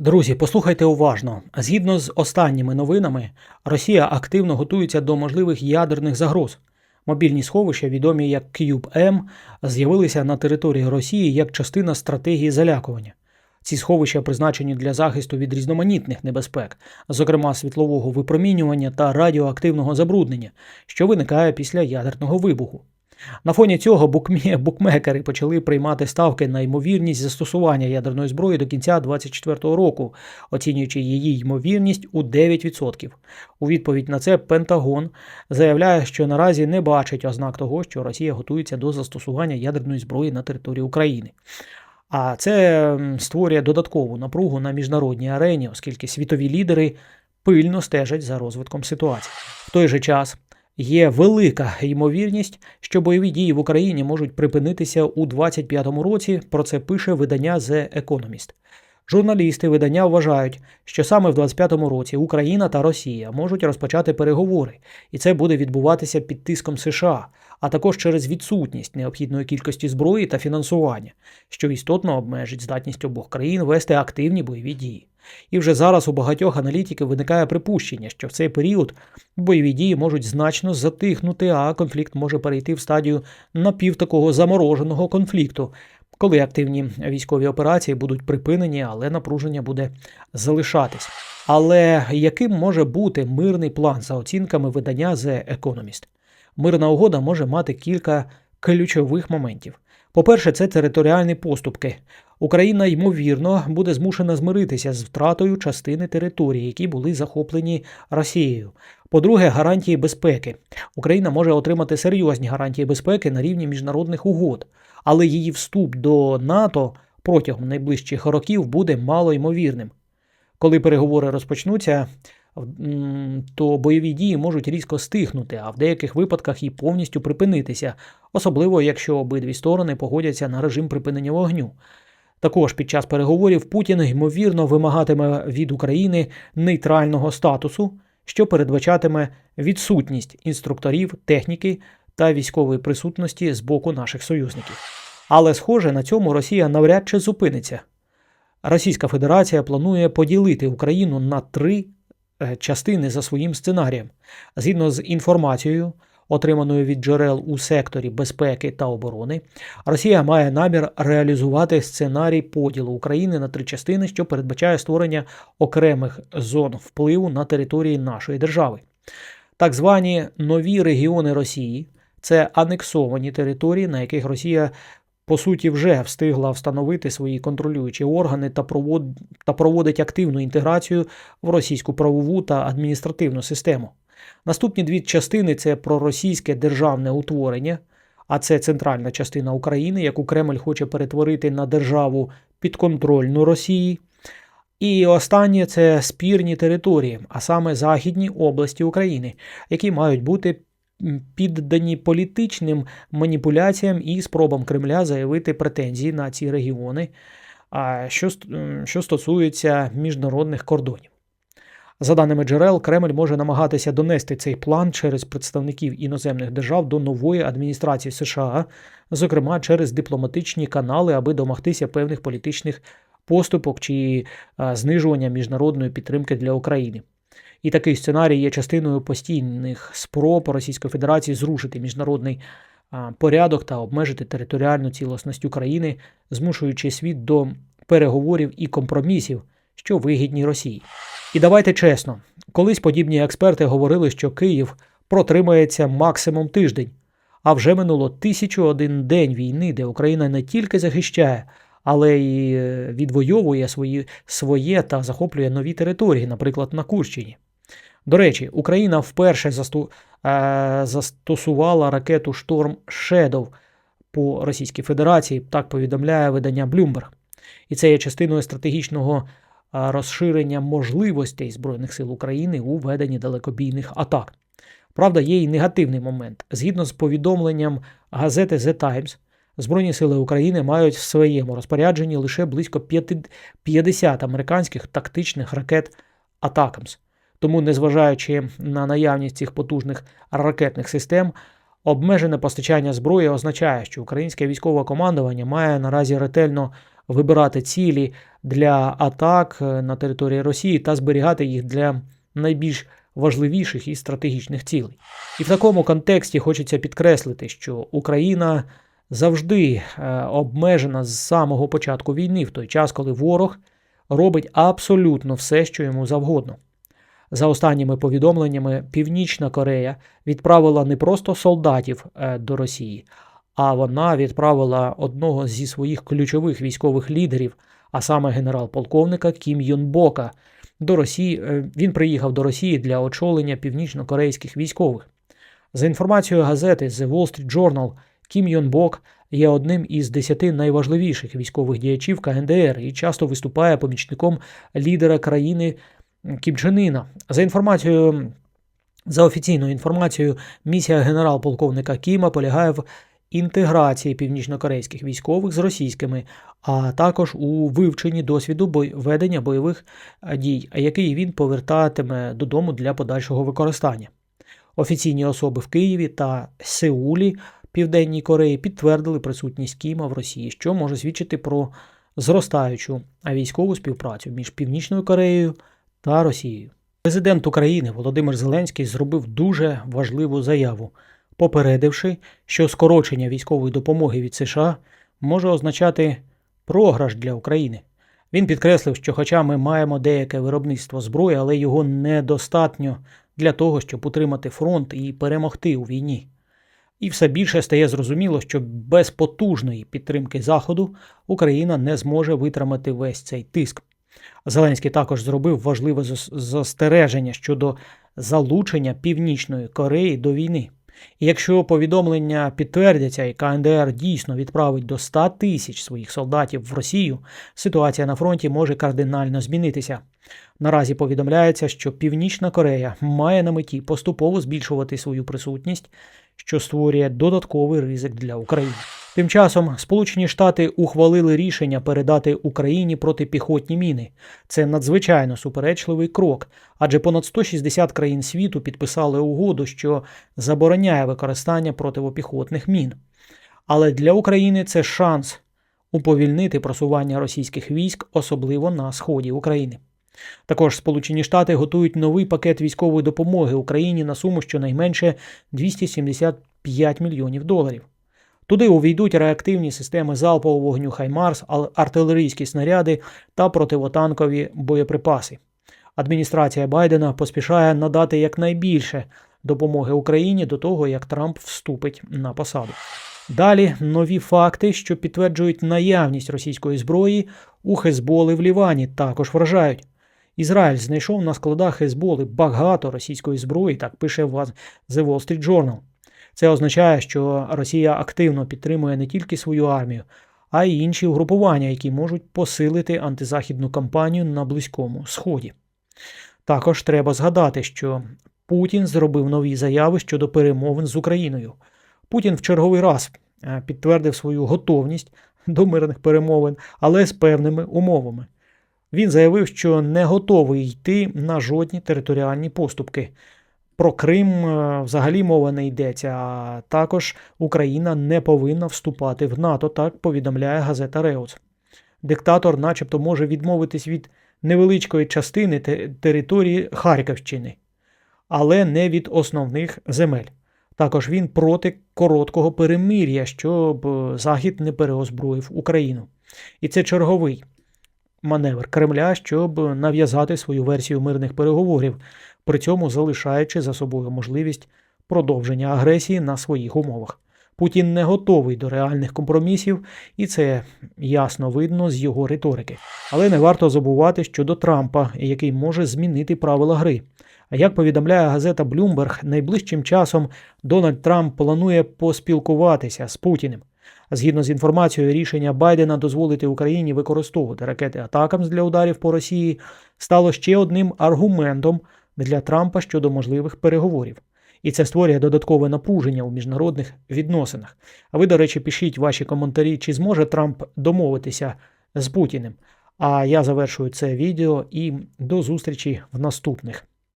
Друзі, послухайте уважно. Згідно з останніми новинами, Росія активно готується до можливих ядерних загроз. Мобільні сховища, відомі як Cube-M, з'явилися на території Росії як частина стратегії залякування. Ці сховища призначені для захисту від різноманітних небезпек, зокрема світлового випромінювання та радіоактивного забруднення, що виникає після ядерного вибуху. На фоні цього букмекери почали приймати ставки на ймовірність застосування ядерної зброї до кінця 2024 року, оцінюючи її ймовірність у 9%. У відповідь на це Пентагон заявляє, що наразі не бачить ознак того, що Росія готується до застосування ядерної зброї на території України. А це створює додаткову напругу на міжнародній арені, оскільки світові лідери пильно стежать за розвитком ситуації. В той же час є велика ймовірність, що бойові дії в Україні можуть припинитися у 2025 році. Про це пише видання The Economist. Журналісти видання вважають, що саме в 2025 році Україна та Росія можуть розпочати переговори, і це буде відбуватися під тиском США, а також через відсутність необхідної кількості зброї та фінансування, що істотно обмежить здатність обох країн вести активні бойові дії. І вже зараз у багатьох аналітиків виникає припущення, що в цей період бойові дії можуть значно затихнути, а конфлікт може перейти в стадію напів такого замороженого конфлікту, коли активні військові операції будуть припинені, але напруження буде залишатись. Але яким може бути мирний план за оцінками видання The Economist? Мирна угода може мати кілька ключових моментів. По-перше, це територіальні поступки. Україна, ймовірно, буде змушена змиритися з втратою частини території, які були захоплені Росією. По-друге, гарантії безпеки. Україна може отримати серйозні гарантії безпеки на рівні міжнародних угод, але її вступ до НАТО протягом найближчих років буде мало ймовірним. Коли переговори розпочнуться, то бойові дії можуть різко стихнути, а в деяких випадках і повністю припинитися, особливо якщо обидві сторони погодяться на режим припинення вогню. Також під час переговорів Путін ймовірно вимагатиме від України нейтрального статусу, що передбачатиме відсутність інструкторів, техніки та військової присутності з боку наших союзників. Але, схоже, на цьому Росія навряд чи зупиниться. Російська Федерація планує поділити Україну на три е, частини за своїм сценарієм. Згідно з інформацією, отриманою від джерел у секторі безпеки та оборони, Росія має намір реалізувати сценарій поділу України на три частини, що передбачає створення окремих зон впливу на території нашої держави. Так звані нові регіони Росії це анексовані території, на яких Росія по суті вже встигла встановити свої контролюючі органи та провод... та проводить активну інтеграцію в російську правову та адміністративну систему. Наступні дві частини це проросійське державне утворення, а це центральна частина України, яку Кремль хоче перетворити на державу підконтрольну Росії. І останнє це спірні території, а саме західні області України, які мають бути піддані політичним маніпуляціям і спробам Кремля заявити претензії на ці регіони, що стосується міжнародних кордонів. За даними джерел, Кремль може намагатися донести цей план через представників іноземних держав до нової адміністрації США, зокрема через дипломатичні канали, аби домогтися певних політичних поступок чи знижування міжнародної підтримки для України. І такий сценарій є частиною постійних спроб Російської Федерації зрушити міжнародний порядок та обмежити територіальну цілісність України, змушуючи світ до переговорів і компромісів, що вигідні Росії. І давайте чесно, колись подібні експерти говорили, що Київ протримається максимум тиждень, а вже минуло 1001 день війни, де Україна не тільки захищає, але й е, відвоює свої, своє та захоплює нові території, наприклад, на Курщині. До речі, Україна вперше засту, е, застосувала ракету Шторм Shadow по Російській Федерації, так повідомляє видання Bloomberg. І це є частиною стратегічного розширення можливостей Збройних сил України у веденні далекобійних атак. Правда, є і негативний момент. Згідно з повідомленням газети The Times, Збройні сили України мають в своєму розпорядженні лише близько 50 американських тактичних ракет Атакамс. Тому, незважаючи на наявність цих потужних ракетних систем, обмежене постачання зброї означає, що українське військове командування має наразі ретельно вибирати цілі для атак е, на території Росії та зберігати їх для найбільш важливіших і стратегічних цілей. І в такому контексті хочеться підкреслити, що Україна завжди е, обмежена з самого початку війни, в той час, коли ворог робить абсолютно все, що йому завгодно. За останніми повідомленнями, Північна Корея відправила не просто солдатів е, до Росії, а вона відправила одного зі своїх ключових військових лідерів, а саме генерал-полковника Кім Юн Бока. До Росії е, він приїхав до Росії для очолення північно-корейських військових. За інформацією газети The Wall Street Journal, Кім Йон є одним із десяти найважливіших військових діячів КНДР і часто виступає помічником лідера країни Кім Чен Іна. За інформацією, за офіційною інформацією, місія генерал-полковника Кіма полягає в інтеграції північнокорейських військових з російськими, а також у вивченні досвіду ведення бойових е, дій, який він повертатиме додому для подальшого використання. Офіційні особи в Києві та Сеулі Південній Кореї підтвердили присутність Кіма в Росії, що може свідчити про зростаючу військову співпрацю між Північною Кореєю та Росією. Президент України Володимир Зеленський зробив дуже важливу заяву, попередивши, що скорочення військової допомоги від США може означати програш для України. Він підкреслив, що, хоча ми маємо деяке виробництво зброї, але його недостатньо для того, щоб утримати фронт і перемогти у війні. І все більше стає зрозуміло, що без потужної підтримки Заходу Україна не зможе витримати весь цей тиск. Зеленський також зробив важливе застереження щодо залучення Північної Кореї до війни. І якщо повідомлення підтвердяться, і КНДР дійсно відправить до 100 тисяч своїх солдатів в Росію, ситуація на фронті може кардинально змінитися. Наразі повідомляється, що Північна Корея має на меті поступово збільшувати свою присутність, що створює додатковий ризик для України. Тим часом Сполучені Штати ухвалили рішення передати Україні протипіхотні міни. Це надзвичайно суперечливий крок, адже понад 160 країн світу підписали угоду, що забороняє використання противопіхотних мін. Але для України це шанс уповільнити просування російських військ, особливо на сході України. Також Сполучені Штати готують новий пакет військової допомоги Україні на суму щонайменше 275 мільйонів доларів. Туди увійдуть реактивні системи залпового вогню Хаймарс, артилерійські снаряди та противотанкові боєприпаси. Адміністрація Байдена поспішає надати якнайбільше допомоги Україні до того, як Трамп вступить на посаду. Далі нові факти, що підтверджують наявність російської зброї у Хезболи в Лівані, також вражають. Ізраїль знайшов на складах Хезболи багато російської зброї, так пише The Wall Street Journal. Це означає, що Росія активно підтримує не тільки свою армію, а й інші угрупування, які можуть посилити антизахідну кампанію на Близькому Сході. Також треба згадати, що Путін зробив нові заяви щодо перемовин з Україною. Путін в черговий раз е, підтвердив свою готовність до мирних перемовин, але з певними умовами. Він заявив, що не готовий йти на жодні територіальні поступки. Про Крим е, взагалі мова не йдеться, а також Україна не повинна вступати в НАТО, так повідомляє газета Реус. Диктатор, начебто, може відмовитись від невеличкої частини території Харківщини, але не від основних земель. Також він проти короткого перемир'я, щоб е, Захід не переозброїв Україну. І це черговий маневр Кремля, щоб нав'язати свою версію мирних переговорів, при цьому залишаючи за собою можливість продовження агресії на своїх умовах. Путін не готовий до реальних компромісів, і це ясно видно з його риторики. Але не варто забувати щодо Трампа, який може змінити правила гри. А як повідомляє газета Bloomberg, найближчим часом Дональд Трамп планує поспілкуватися з Путіним. Згідно з інформацією, рішення Байдена дозволити Україні використовувати ракети Атакамс для ударів по Росії стало ще одним аргументом для Трампа щодо можливих переговорів. І це створює додаткове напруження у міжнародних відносинах. А ви, до речі, пишіть ваші коментарі, чи зможе Трамп домовитися з Путіним. А я завершую це відео і до зустрічі в наступних.